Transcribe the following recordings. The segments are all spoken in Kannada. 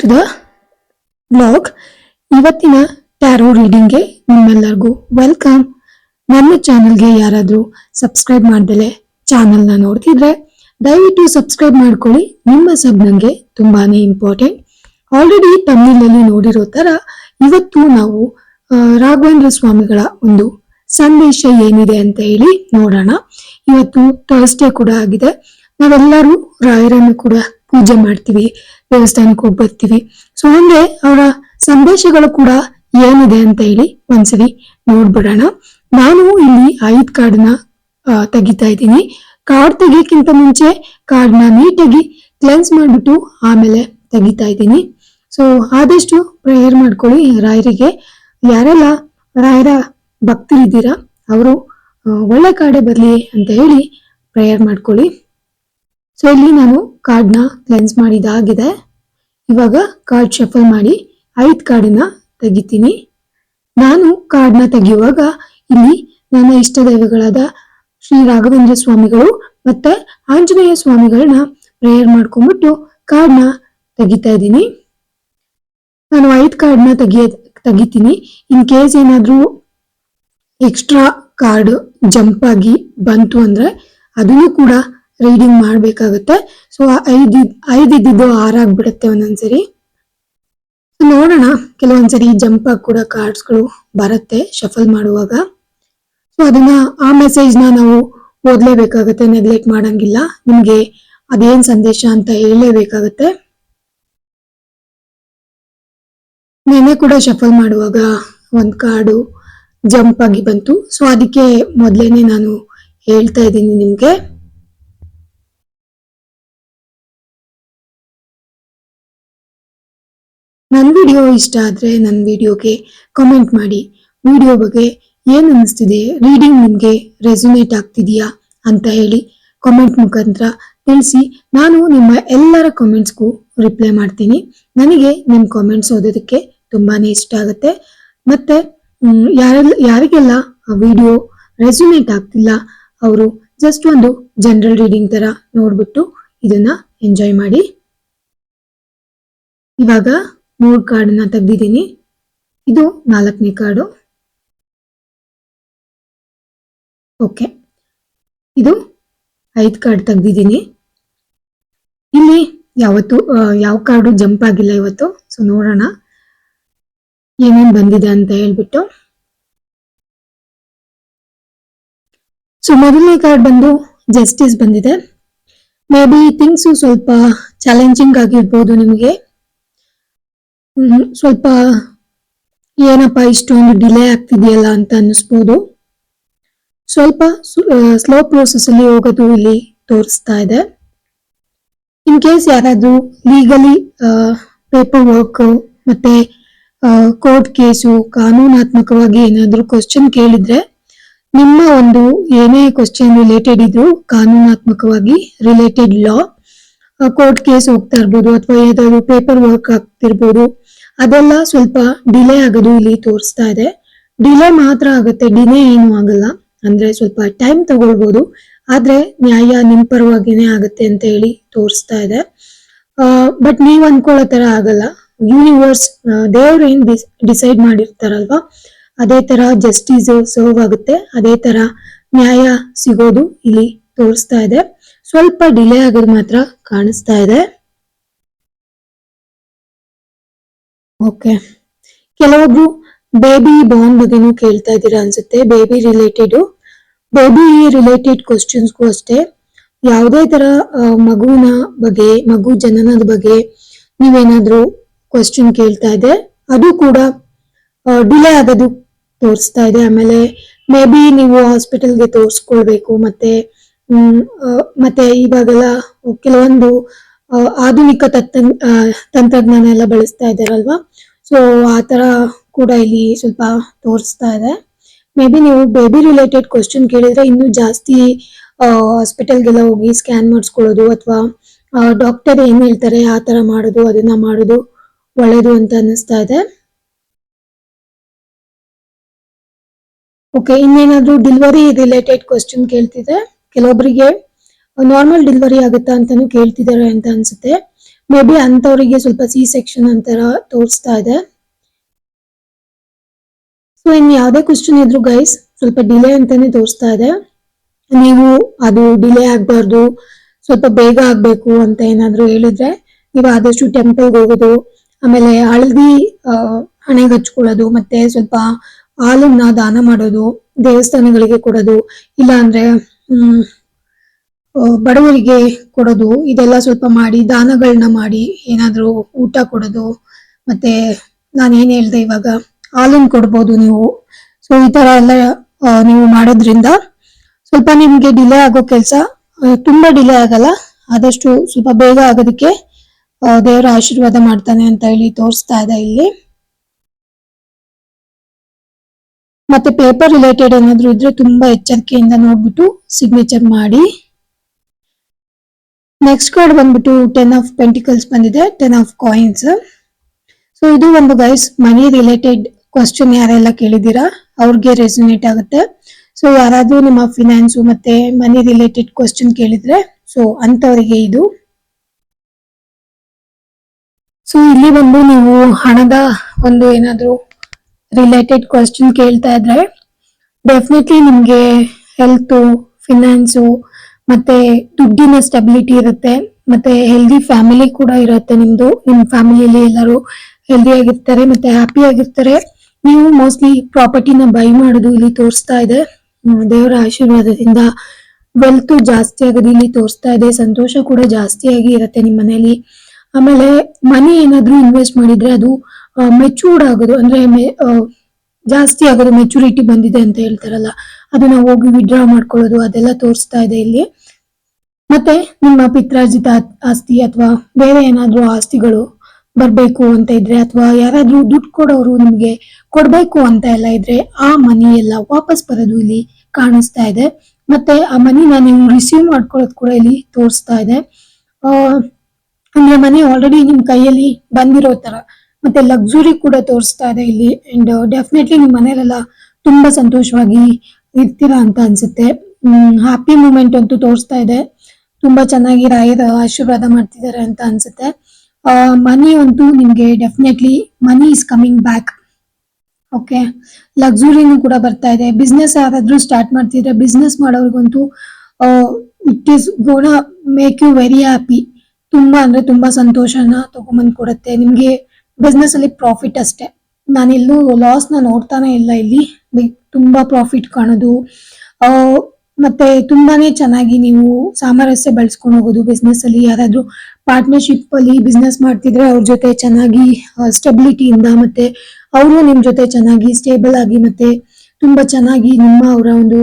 ಟು ದ ಬ್ಲಾಗ್ ಇವತ್ತಿನ ಟ್ಯಾರೋ ರೀಡಿಂಗ್ಗೆ ನಿಮ್ಮೆಲ್ಲರಿಗೂ ವೆಲ್ಕಮ್ ನನ್ನ ಚಾನಲ್ಗೆ ಯಾರಾದರೂ ಸಬ್ಸ್ಕ್ರೈಬ್ ಮಾಡ್ದಲೆ ಚಾನಲ್ನ ನೋಡ್ತಿದ್ರೆ, ದಯವಿಟ್ಟು ಸಬ್ಸ್ಕ್ರೈಬ್ ಮಾಡ್ಕೊಳ್ಳಿ. ನಿಮ್ಮ ಸಬ್ ನನಗೆ ತುಂಬಾನೇ ಇಂಪಾರ್ಟೆಂಟ್ ಆಲ್ರೆಡಿ ತಮಿಳಲ್ಲಿ ನೋಡಿರೋ ತರ ಇವತ್ತು ನಾವು ರಾಘವೇಂದ್ರ ಸ್ವಾಮಿಗಳ ಒಂದು ಸಂದೇಶ ಏನಿದೆ ಅಂತ ಹೇಳಿ ನೋಡೋಣ. ಇವತ್ತು ಥರ್ಸ್ಡೇ ಕೂಡ ಆಗಿದೆ. ನಾವೆಲ್ಲರೂ ರಾಯರನ್ನು ಕೂಡ ಪೂಜೆ ಮಾಡ್ತೀವಿ, ದೇವಸ್ಥಾನಕ್ಕೆ ಹೋಗಿ ಬರ್ತೀವಿ. ಸೊ ಹಂಗೆ ಅವರ ಸಂದೇಶಗಳು ಕೂಡ ಏನಿದೆ ಅಂತ ಹೇಳಿ ಒಂದ್ಸರಿ ನೋಡ್ಬಿಡೋಣ. ನಾನು ಇಲ್ಲಿ ಐದ್ ಕಾರ್ಡ್ನ ತೆಗಿತಾ ಇದ್ದೀನಿ. ಕಾರ್ಡ್ ತೆಗಿಯಕ್ಕಿಂತ ಮುಂಚೆ ಕಾರ್ಡ್ನ ನೀಟಾಗಿ ಕ್ಲೆನ್ಸ್ ಮಾಡ್ಬಿಟ್ಟು ಆಮೇಲೆ ತೆಗಿತಾ ಇದ್ದೀನಿ. ಸೊ ಆದಷ್ಟು ಪ್ರೇಯರ್ ಮಾಡ್ಕೊಳ್ಳಿ ರಾಯರಿಗೆ. ಯಾರೆಲ್ಲ ರಾಯರ ಭಕ್ತರಿದ್ದೀರಾ, ಅವರು ಒಳ್ಳೆ ಕಾರ್ಡೇ ಬರಲಿ ಅಂತ ಹೇಳಿ ಪ್ರೇಯರ್ ಮಾಡ್ಕೊಳ್ಳಿ. ಸೊ ಇಲ್ಲಿ ನಾನು ಕಾರ್ಡ್ನ ಕ್ಲೆನ್ಸ್ ಮಾಡಿದಾಗಿದೆ ಇವಾಗ ಕಾರ್ಡ್ ಶಫಲ್ ಮಾಡಿ ಐದು ಕಾರ್ಡನ್ನ ತೆಗಿತೀನಿ. ನಾನು ಕಾರ್ಡ್ನ ತೆಗೆಯುವಾಗ ಇಲ್ಲಿ ನನ್ನ ಇಷ್ಟ ದೈವಗಳಾದ ಶ್ರೀ ರಾಘವೇಂದ್ರ ಸ್ವಾಮಿಗಳು ಮತ್ತೆ ಆಂಜನೇಯ ಸ್ವಾಮಿಗಳನ್ನ ಪ್ರೇಯರ್ ಮಾಡ್ಕೊಂಡ್ಬಿಟ್ಟು ಕಾರ್ಡ್ನ ತೆಗಿತಾ ಇದ್ದೀನಿ. ನಾನು ಐದು ಕಾರ್ಡ್ನ ತೆಗಿಯ, ತೆಗಿತೀನಿ. ಇನ್ ಕೇಸ್ ಏನಾದರೂ ಎಕ್ಸ್ಟ್ರಾ ಕಾರ್ಡ್ ಜಂಪ್ ಆಗಿ ಬಂತು ಅಂದರೆ ಅದನ್ನು ಕೂಡ ರೀಡಿಂಗ್ ಮಾಡ್ಬೇಕಾಗತ್ತೆ. ಸೊ ಐದು, ಐದ್ ಇದ್ದಿದ್ದು ಆರಾಗ್ಬಿಡುತ್ತೆ ಒಂದೊಂದ್ಸರಿ. ನೋಡೋಣ. ಕೆಲವೊಂದ್ಸರಿ ಜಂಪ್ ಆಗಿ ಕೂಡ ಕಾರ್ಡ್ಸ್ಗಳು ಬರುತ್ತೆ ಶಫಲ್ ಮಾಡುವಾಗ. ಸೊ ಅದನ್ನ ಆ ಮೆಸೇಜ್ನ ನಾವು ಓದಲೇಬೇಕಾಗುತ್ತೆ ನೆಗ್ಲೆಕ್ಟ್ ಮಾಡಂಗಿಲ್ಲ. ನಿಮ್ಗೆ ಅದೇನ್ ಸಂದೇಶ ಅಂತ ಹೇಳಲೇಬೇಕಾಗತ್ತೆ. ನೆನೆ ಕೂಡ ಶಫಲ್ ಮಾಡುವಾಗ ಒಂದು ಕಾರ್ಡು ಜಂಪ್ ಆಗಿ ಬಂತು. ಸೊ ಅದಕ್ಕೆ ಮೊದಲೇನೆ ನಾನು ಹೇಳ್ತಾ ಇದ್ದೀನಿ ನಿಮ್ಗೆ. ನನ್ನ ವಿಡಿಯೋ ಇಷ್ಟ ಆದರೆ ನನ್ನ ವಿಡಿಯೋಗೆ ಕಾಮೆಂಟ್ ಮಾಡಿ. ವಿಡಿಯೋ ಬಗ್ಗೆ ಏನು ಅನ್ನಿಸ್ತಿದೆ ರೀಡಿಂಗ್ ನಿಮಗೆ ರೆಸ್ಯುನೇಟ್ ಆಗ್ತಿದೆಯಾ ಅಂತ ಹೇಳಿ ಕಾಮೆಂಟ್ ಮುಖಾಂತರ ತಿಳಿಸಿ. ನಾನು ನಿಮ್ಮ ಎಲ್ಲರ ಕಮೆಂಟ್ಸ್ಗೂ ರಿಪ್ಲೈ ಮಾಡ್ತೀನಿ. ನನಗೆ ನಿಮ್ಮ ಕಾಮೆಂಟ್ಸ್ ಓದೋದಕ್ಕೆ ತುಂಬಾ ಇಷ್ಟ ಆಗುತ್ತೆ. ಮತ್ತೆ ಯಾರೆಲ್ಲ ಯಾರಿಗೆಲ್ಲ ವಿಡಿಯೋ ರೆಸ್ಯುನೇಟ್ ಆಗ್ತಿಲ್ಲ, ಅವರು ಜಸ್ಟ್ ಒಂದು ಜನರಲ್ ರೀಡಿಂಗ್ ಥರ ನೋಡ್ಬಿಟ್ಟು ಇದನ್ನ ಎಂಜಾಯ್ ಮಾಡಿ. ಇವಾಗ ಮೂರ್ನ ತೆಗ್ದಿದ್ದೀನಿ. ಇದು ನಾಲ್ಕನೇ ಕಾರ್ಡು. ಓಕೆ. ಇದು ಐದು ಕಾರ್ಡ್ ತೆಗ್ದಿದ್ದೀನಿ. ಇಲ್ಲಿ ಯಾವತ್ತು ಯಾವ ಕಾರ್ಡು ಜಂಪ್ ಆಗಿಲ್ಲ ಇವತ್ತು, ಸೊ ನೋಡೋಣ. ಏನೇನು ಬಂದಿದೆ ಅಂತ ಹೇಳ್ಬಿಟ್ಟು. ಸೊ ಮೊದಲನೇ ಕಾರ್ಡ್ ಬಂದು ಜಸ್ಟಿಸ್ ಬಂದಿದೆ. ಮೇ ಬಿ ಥಿಂಗ್ಸು ಸ್ವಲ್ಪ ಚಾಲೆಂಜಿಂಗ್ ಆಗಿರ್ಬೋದು ನಿಮಗೆ. ಸ್ವಲ್ಪ ಏನಪ್ಪ ಇಷ್ಟೊಂದು ಡಿಲೇ ಆಗ್ತಿದೆಯಲ್ಲ ಅಂತ ಅನ್ನಿಸ್ಬೋದು. ಸ್ವಲ್ಪ ಸ್ಲೋ ಪ್ರೋಸೆಸ್ ಅಲ್ಲಿ ಹೋಗೋದು ಇಲ್ಲಿ ತೋರಿಸ್ತಾ ಇದೆ. ಇನ್ ಕೇಸ್ ಯಾರಾದ್ರೂ ಲೀಗಲಿ ಪೇಪರ್ ವರ್ಕ್ ಮತ್ತೆ ಕೋರ್ಟ್ ಕೇಸು ಕಾನೂನಾತ್ಮಕವಾಗಿ ಏನಾದ್ರೂ ಕ್ವಶನ್ ಕೇಳಿದ್ರೆ ನಿಮ್ಮ ಒಂದು ಏನೇ ಕ್ವಶನ್ ರಿಲೇಟೆಡ್ ಇದ್ರು ಕಾನೂನಾತ್ಮಕವಾಗಿ ರಿಲೇಟೆಡ್ ಲಾ ಕೋರ್ಟ್ ಕೇಸ್ ಹೋಗ್ತಾ ಇರ್ಬೋದು ಅಥವಾ ಏನಾದರೂ ಪೇಪರ್ ವರ್ಕ್ ಆಗ್ತಿರ್ಬೋದು. ಅದೆಲ್ಲ ಸ್ವಲ್ಪ ಡಿಲೇ ಆಗೋದು ಇಲ್ಲಿ ತೋರಿಸ್ತಾ ಇದೆ. ಡಿಲೇ ಮಾತ್ರ ಆಗುತ್ತೆ ಡಿಲೇ ಏನು ಆಗಲ್ಲ. ಅಂದ್ರೆ ಸ್ವಲ್ಪ ಟೈಮ್ ತಗೊಳ್ಬೋದು. ಆದ್ರೆ ನ್ಯಾಯ ನಿಮ್ ಪರವಾಗಿನೇ ಆಗುತ್ತೆ ಅಂತ ಹೇಳಿ ತೋರಿಸ್ತಾ ಇದೆ. ಬಟ್ ನೀವ್ ಅನ್ಕೊಳ್ಳೋ ತರ ಆಗಲ್ಲ. ಯೂನಿವರ್ಸ್ ದೇವ್ರು ಏನ್ ಡಿಸೈಡ್ ಮಾಡಿರ್ತಾರಲ್ವಾ? ಅದೇ ತರ ಜಸ್ಟಿಸ್ ಸರ್ವ್ ಆಗುತ್ತೆ. ಅದೇ ತರ ನ್ಯಾಯ ಸಿಗೋದು ಇಲ್ಲಿ ತೋರಿಸ್ತಾ ಇದೆ. ಸ್ವಲ್ಪ ಡಿಲೇ ಆಗೋದು ಮಾತ್ರ ಕಾಣಿಸ್ತಾ ಇದೆ. ಓಕೆ ಕೆಲವೊಬ್ರು ಬೇಬಿ ಬಾಂಡ್ ಬಗ್ಗೆನೂ ಕೇಳ್ತಾ ಇದ್ದೀರಾ ಅನ್ಸುತ್ತೆ. ಬೇಬಿ ರಿಲೇಟೆಡ್ ಬೇಬಿ ರಿಲೇಟೆಡ್ ಕ್ವಶನ್ಸ್ಗೂ ಅಷ್ಟೇ. ಯಾವುದೇ ತರ ಮಗುವಿನ ಬಗ್ಗೆ, ಮಗು ಜನನದ ಬಗ್ಗೆ ನೀವೇನಾದ್ರೂ ಕ್ವಶನ್ ಕೇಳ್ತಾ ಇದೆ ಅದು ಕೂಡ ಡಿಲೇ ಆಗೋದು ತೋರಿಸ್ತಾ ಇದೆ. ಆಮೇಲೆ ಮೇ ಬಿ ನೀವು ಹಾಸ್ಪಿಟಲ್ಗೆ ತೋರಿಸ್ಕೊಳ್ಬೇಕು. ಮತ್ತೆ ಮತ್ತೆ ಇವಾಗೆಲ್ಲ ಕೆಲವೊಂದು ಆಧುನಿಕ ತತ್ ತಂತ್ರಜ್ಞಾನ ಎಲ್ಲ ಬಳಸ್ತಾ ಇದ್ದಾರಲ್ವಾ? ಸೊ ಆ ತರ ಕೂಡ ಇಲ್ಲಿ ಸ್ವಲ್ಪ ತೋರಿಸ್ತಾ ಇದೆ. ಮೇ ಬಿ ನೀವು ಬೇಬಿ ರಿಲೇಟೆಡ್ ಕ್ವಶನ್ ಕೇಳಿದ್ರೆ ಇನ್ನು ಜಾಸ್ತಿ ಹಾಸ್ಪಿಟಲ್ಗೆಲ್ಲ ಹೋಗಿ ಸ್ಕ್ಯಾನ್ ಮಾಡಿಸ್ಕೊಳ್ಳೋದು ಅಥವಾ ಡಾಕ್ಟರ್ ಏನ್ ಹೇಳ್ತಾರೆ, ಆ ತರ ಮಾಡೋದು, ಅದನ್ನ ಮಾಡೋದು ಒಳ್ಳೇದು ಅಂತ ಅನ್ನಿಸ್ತಾ ಇದೆ. ಓಕೆ ಇನ್ನೇನಾದ್ರೂ ಡಿಲಿವರಿ ರಿಲೇಟೆಡ್ ಕ್ವಶನ್ ಕೇಳ್ತಿದೆ ಕೆಲವೊಬ್ಬರಿಗೆ ನಾರ್ಮಲ್ ಡೆಲಿವರಿ ಆಗುತ್ತಾ ಅಂತಾನು ಕೇಳ್ತಿದ್ದಾರೆ ಅಂತ ಅನ್ಸುತ್ತೆ. ಮೇ ಬಿ ಅಂತವರಿಗೆ ಸ್ವಲ್ಪ ಸಿ ಸೆಕ್ಷನ್ ಅಂತರ ತೋರಿಸ್ತಾ ಇದೆ. ಸೊ ಇನ್ ಯಾವುದೇ ಕ್ವಶನ್ ಇದ್ರು ಗೈಸ್ ಸ್ವಲ್ಪ ಡಿಲೇ ಅಂತಾನೆ ತೋರಿಸ್ತಾ ಇದೆ. ನೀವು ಅದು ಡಿಲೇ ಆಗ್ಬಾರ್ದು, ಸ್ವಲ್ಪ ಬೇಗ ಆಗ್ಬೇಕು ಅಂತ ಏನಾದ್ರು ಹೇಳಿದ್ರೆ ನೀವು ಆದಷ್ಟು ಟೆಂಪಲ್ಗೆ ಹೋಗೋದು, ಆಮೇಲೆ ಹಳದಿ ಹಣೆಗೆ ಹಚ್ಕೊಳ್ಳೋದು, ಮತ್ತೆ ಸ್ವಲ್ಪ ಹಾಲನ್ನ ದಾನ ಮಾಡೋದು, ದೇವಸ್ಥಾನಗಳಿಗೆ ಕೊಡೋದು ಇಲ್ಲ ಅಂದ್ರೆ ಬಡವರಿಗೆ ಕೊಡೋದು, ಇದೆಲ್ಲ ಸ್ವಲ್ಪ ಮಾಡಿ ದಾನಗಳನ್ನ ಮಾಡಿ, ಏನಾದರೂ ಊಟ ಕೊಡೋದು, ಮತ್ತೆ ನಾನು ಏನು ಹೇಳ್ದೆ ಇವಾಗ ಹಾಲನ್ನು ಕೊಡ್ಬೋದು ನೀವು. ಸೊ ಈ ತರ ಎಲ್ಲ ನೀವು ಮಾಡೋದ್ರಿಂದ ಸ್ವಲ್ಪ ನಿಮಗೆ ಡಿಲೇ ಆಗೋ ಕೆಲಸ ತುಂಬಾ ಡಿಲೇ ಆಗಲ್ಲ. ಆದಷ್ಟು ಸ್ವಲ್ಪ ಬೇಗ ಆಗೋದಕ್ಕೆ ದೇವರ ಆಶೀರ್ವಾದ ಮಾಡ್ತಾನೆ ಅಂತ ಹೇಳಿ ತೋರಿಸ್ತಾ ಇದೆ ಇಲ್ಲಿ. ಮತ್ತೆ ಪೇಪರ್ ರಿಲೇಟೆಡ್ ಏನಾದ್ರು ಇದ್ರೆ ತುಂಬಾ ಎಚ್ಚರಿಕೆಯಿಂದ ನೋಡ್ಬಿಟ್ಟು ಸಿಗ್ನೇಚರ್ ಮಾಡಿ. ನೆಕ್ಸ್ಟ್ ಕಾರ್ಡ್ ಬಂದ್ಬಿಟ್ಟು ಟೆನ್ ಆಫ್ ಪೆಂಟಿಕಲ್ಸ್ ಬಂದಿದೆ. ಟೆನ್ ಆಫ್ ಕಾಯಿನ್ಸ್ ಸೊ ಇದು ಒಂದು ಗೈಸ್ ಮನಿ ರಿಲೇಟೆಡ್ ಕ್ವಶನ್ ಯಾರೆಲ್ಲ ಕೇಳಿದ್ದೀರಾ? ಅವ್ರಿಗೆ ರೆಸಿನೇಟ್ ಆಗುತ್ತೆ. ಸೊ ಯಾರಾದ್ರೂ ನಿಮ್ಮ ಫಿನಾನ್ಸು ಮತ್ತೆ ಮನಿ ರಿಲೇಟೆಡ್ ಕ್ವಶನ್ ಕೇಳಿದ್ರೆ ಸೊ ಅಂತವರಿಗೆ ಇದು. ಸೊ ಇಲ್ಲಿ ಬಂದು ನೀವು ಹಣದ ಒಂದು ಏನಾದ್ರು ರಿಲೇಟೆಡ್ ಕ್ವಶನ್ ಕೇಳ್ತಾ ಇದ್ರೆ ಡೆಫಿನೆಟ್ಲಿ ನಿಮ್ಗೆ ಹೆಲ್ತ್ ಫಿನಾನ್ಸು ಮತ್ತೆ ದುಡ್ಡಿನ ಸ್ಟೆಬಿಲಿಟಿ ಇರುತ್ತೆ, ಮತ್ತೆ ಹೆಲ್ದಿ ಫ್ಯಾಮಿಲಿ ಕೂಡ ಇರುತ್ತೆ ನಿಮ್ದು. ನಿಮ್ ಫ್ಯಾಮಿಲಿಯಲ್ಲಿ ಎಲ್ಲರೂ ಹೆಲ್ದಿ ಆಗಿರ್ತಾರೆ, ಮತ್ತೆ ಹ್ಯಾಪಿ ಆಗಿರ್ತಾರೆ. ನೀವು ಮೋಸ್ಟ್ಲಿ ಪ್ರಾಪರ್ಟಿನ ಬೈ ಮಾಡೋದು ಇಲ್ಲಿ ತೋರಿಸ್ತಾ ಇದೆ. ದೇವರ ಆಶೀರ್ವಾದದಿಂದ ವೆಲ್ತ್ ಜಾಸ್ತಿ ಆಗೋದು ಇಲ್ಲಿ ತೋರಿಸ್ತಾ ಇದೆ. ಸಂತೋಷ ಕೂಡ ಜಾಸ್ತಿಯಾಗಿ ಇರುತ್ತೆ ನಿಮ್ಮ ಮನೆಯಲ್ಲಿ ಆಮೇಲೆ ಮನಿ ಏನಾದ್ರೂ ಇನ್ವೆಸ್ಟ್ ಮಾಡಿದ್ರೆ ಅದು ಮೆಚೂರ್ಡ್ ಆಗೋದು, ಅಂದ್ರೆ ಜಾಸ್ತಿ ಆಗೋದು ಮೆಚುರಿಟಿ ಬಂದಿದೆ ಅಂತ ಹೇಳ್ತಾರಲ್ಲ, ಅದನ್ನ ಹೋಗಿ ವಿಡ್ರಾ ಮಾಡ್ಕೊಳ್ಳೋದು, ಅದೆಲ್ಲ ತೋರಿಸ್ತಾ ಇದೆ ಇಲ್ಲಿ. ಮತ್ತೆ ನಿಮ್ಮ ಪಿತ್ರಾರ್ಜಿತ ಆಸ್ತಿ ಅಥವಾ ಬೇರೆ ಏನಾದ್ರೂ ಆಸ್ತಿಗಳು ಬರ್ಬೇಕು ಅಂತ ಇದ್ರೆ, ಅಥವಾ ಯಾರಾದ್ರೂ ದುಡ್ಡು ಕೊಡೋರು ನಿಮ್ಗೆ ಕೊಡ್ಬೇಕು ಅಂತ ಎಲ್ಲ ಇದ್ರೆ, ಆ ಮನಿ ಎಲ್ಲ ವಾಪಸ್ ಬರೋದು ಇಲ್ಲಿ ಕಾಣಿಸ್ತಾ ಇದೆ. ಮತ್ತೆ ಆ ಮನಿನ ನೀವು ರಿಸೀವ್ ಮಾಡ್ಕೊಳ್ಳೋದು ಕೂಡ ಇಲ್ಲಿ ತೋರಿಸ್ತಾ ಇದೆ. ಅಂದ್ರೆ ಮನೆ ಆಲ್ರೆಡಿ ನಿಮ್ ಕೈಯಲ್ಲಿ ಬಂದಿರೋ ತರ. ಮತ್ತೆ ಲಕ್ಸುರಿ ಕೂಡ ತೋರಿಸ್ತಾ ಇದೆ ಇಲ್ಲಿ. ಅಂಡ್ ಡೆಫಿನೆಟ್ಲಿ ನಿಮ್ ಮನೇಲೆಲ್ಲ ತುಂಬಾ ಸಂತೋಷವಾಗಿ ಇರ್ತೀರಾ ಅಂತ ಅನ್ಸುತ್ತೆ. ಹ್ಯಾಪಿ ಮೂಮೆಂಟ್ ಅಂತೂ ತೋರಿಸ್ತಾ ಇದೆ. ತುಂಬಾ ಚೆನ್ನಾಗಿ ರಾಯರ ಆಶೀರ್ವಾದ ಮಾಡ್ತಿದ್ದಾರೆ ಅಂತ ಅನ್ಸುತ್ತೆ. ಮನಿ ಅಂತೂ ನಿಮ್ಗೆ definitely money is coming back okay ಲಕ್ಸುರಿನೂ ಕೂಡ ಬರ್ತಾ ಇದೆ. ಬಿಸ್ನೆಸ್ ಯಾರಾದ್ರೂ ಸ್ಟಾರ್ಟ್ ಮಾಡ್ತಿದ್ರೆ business ಮಾಡೋರ್ಗಂತೂ it is gonna make you very happy ತುಂಬಾ ಅಂದ್ರೆ ತುಂಬಾ ಸಂತೋಷನ ತಗೊಂಬಂದ್ ಕೊಡುತ್ತೆ ನಿಮ್ಗೆ ಬಿಸ್ನೆಸ್ ಅಲ್ಲಿ ಪ್ರಾಫಿಟ್ ಅಷ್ಟೇ. ನಾನೆಲ್ಲೂ ಲಾಸ್ನ ನೋಡ್ತಾನೆ ಇಲ್ಲ ಇಲ್ಲಿ. ತುಂಬಾ ಪ್ರಾಫಿಟ್ ಕಾಣೋದು. ಮತ್ತೆ ತುಂಬಾನೇ ಚೆನ್ನಾಗಿ ನೀವು ಸಾಮರಸ್ಯ ಬೆಳೆಸ್ಕೊಂಡು ಹೋಗೋದು ಬಿಸ್ನೆಸ್ ಅಲ್ಲಿ. ಯಾರಾದ್ರೂ ಪಾರ್ಟ್ನರ್ಶಿಪ್ ಅಲ್ಲಿ ಬಿಸ್ನೆಸ್ ಮಾಡ್ತಿದ್ರೆ ಅವ್ರ ಜೊತೆ ಚೆನ್ನಾಗಿ ಸ್ಟೆಬಿಲಿಟಿಯಿಂದ ಮತ್ತೆ ಅವರು ನಿಮ್ ಜೊತೆ ಚೆನ್ನಾಗಿ ಸ್ಟೇಬಲ್ ಆಗಿ ಮತ್ತೆ ತುಂಬಾ ಚೆನ್ನಾಗಿ ನಿಮ್ಮ ಅವರ ಒಂದು